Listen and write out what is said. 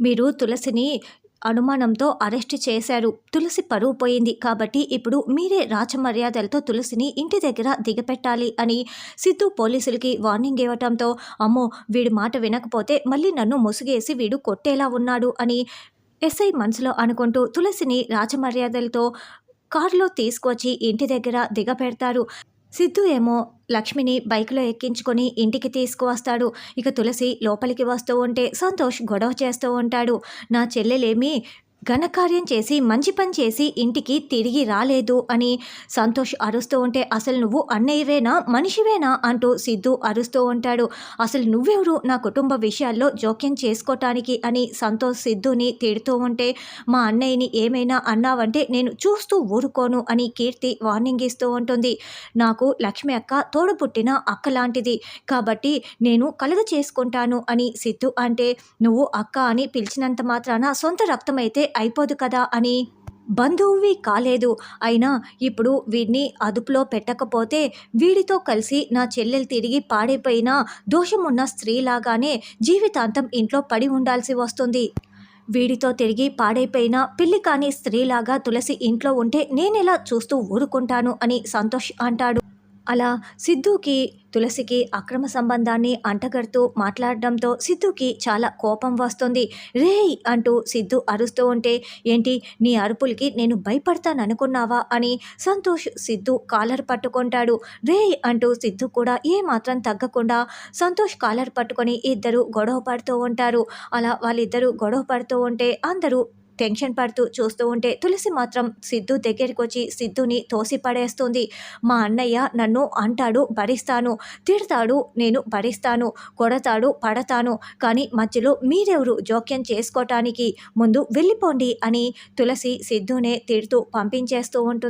మీరు తులసిని అనుమానంతో అరెస్ట్ చేశారు. తులసి పరువు పోయింది. కాబట్టి ఇప్పుడు మీరే రాచమర్యాదలతో తులసిని ఇంటి దగ్గర దిగపెట్టాలి అని సిద్ధు పోలీసులకి వార్నింగ్ ఇవ్వటంతో అమ్మో వీడి మాట వినకపోతే మళ్ళీ నన్ను ముసుగేసి వీడు కొట్టేలా ఉన్నాడు అని ఎస్ఐ మనసులో అనుకుంటూ తులసిని రాచమర్యాదలతో కారులో తీసుకొచ్చి ఇంటి దగ్గర దిగపెడతారు. సిద్ధు ఏమో లక్ష్మిని బైక్లో ఎక్కించుకొని ఇంటికి తీసుకువస్తాడు. ఇక తులసి లోపలికి వస్తూ ఉంటే సంతోష్ గొడవ చేస్తూ ఉంటాడు. నా చెల్లెలేమి ఘనకార్యం చేసి మంచి పని చేసి ఇంటికి తిరిగి రాలేదు అని సంతోష్ అరుస్తూ ఉంటే అసలు నువ్వు అన్నయ్యవేనా? మనిషివేనా? అంటూ సిద్ధు అరుస్తూ ఉంటాడు. అసలు నువ్వెవరు? నా కుటుంబ విషయాల్లో జోక్యం చేసుకోవటానికి అని సంతోష్ సిద్ధుని తిడుతూ ఉంటే మా అన్నయ్యని ఏమైనా అన్నావంటే నేను చూస్తూ ఊరుకోను అని కీర్తి వార్నింగ్ ఇస్తూ ఉంటుంది. నాకు లక్ష్మి అక్క తోడు పుట్టిన అక్క లాంటిది. కాబట్టి నేను కలుగ చేసుకుంటాను అని సిద్ధు అంటే నువ్వు అక్క అని పిలిచినంత మాత్రాన సొంత రక్తమైతే అయిపోదు కదా అని బంధువువి కాలేదు. అయినా ఇప్పుడు వీడిని అదుపులో పెట్టకపోతే వీడితో కలిసి నా చెల్లెలు తిరిగి పాడైపోయిన దోషమున్న స్త్రీలాగానే జీవితాంతం ఇంట్లో పడి ఉండాల్సి వస్తుంది. వీడితో తిరిగి పాడైపోయిన పిల్లి కాని స్త్రీలాగా తులసి ఇంట్లో ఉంటే నేనెలా చూస్తూ ఊరుకుంటాను అని సంతోష్ అంటాడు. అలా సిద్ధుకి తులసికి అక్రమ సంబంధాన్ని అంటగడుతూ మాట్లాడడంతో సిద్ధుకి చాలా కోపం వస్తుంది. రేయ్! అంటూ సిద్ధు అరుస్తూ ఉంటే ఏంటి? నీ అరుపులకి నేను భయపడతాననుకున్నావా? అని సంతోష్ సిద్ధు కాలర్ పట్టుకుంటాడు. రేయ్! అంటూ సిద్ధు కూడా ఏమాత్రం తగ్గకుండా సంతోష్ కాలర్ పట్టుకొని ఇద్దరు గొడవ పడుతూ ఉంటారు. అలా వాళ్ళిద్దరూ గొడవ పడుతూ ఉంటే అందరూ టెన్షన్ పడుతూ చూస్తూ ఉంటే తులసి మాత్రం సిద్ధు దగ్గరికి వచ్చి సిద్ధుని తోసి పడేస్తుంది. మా అన్నయ్య నన్ను అంటాడు భరిస్తాను. తిడతాడు నేను భరిస్తాను. కొడతాడు పడతాను. కానీ మధ్యలో మీరెవరు? జోక్యం చేసుకోవటానికి ముందు వెళ్ళిపోండి అని తులసి సిద్ధునే తిడుతూ పంపించేస్తూ ఉంటుంది.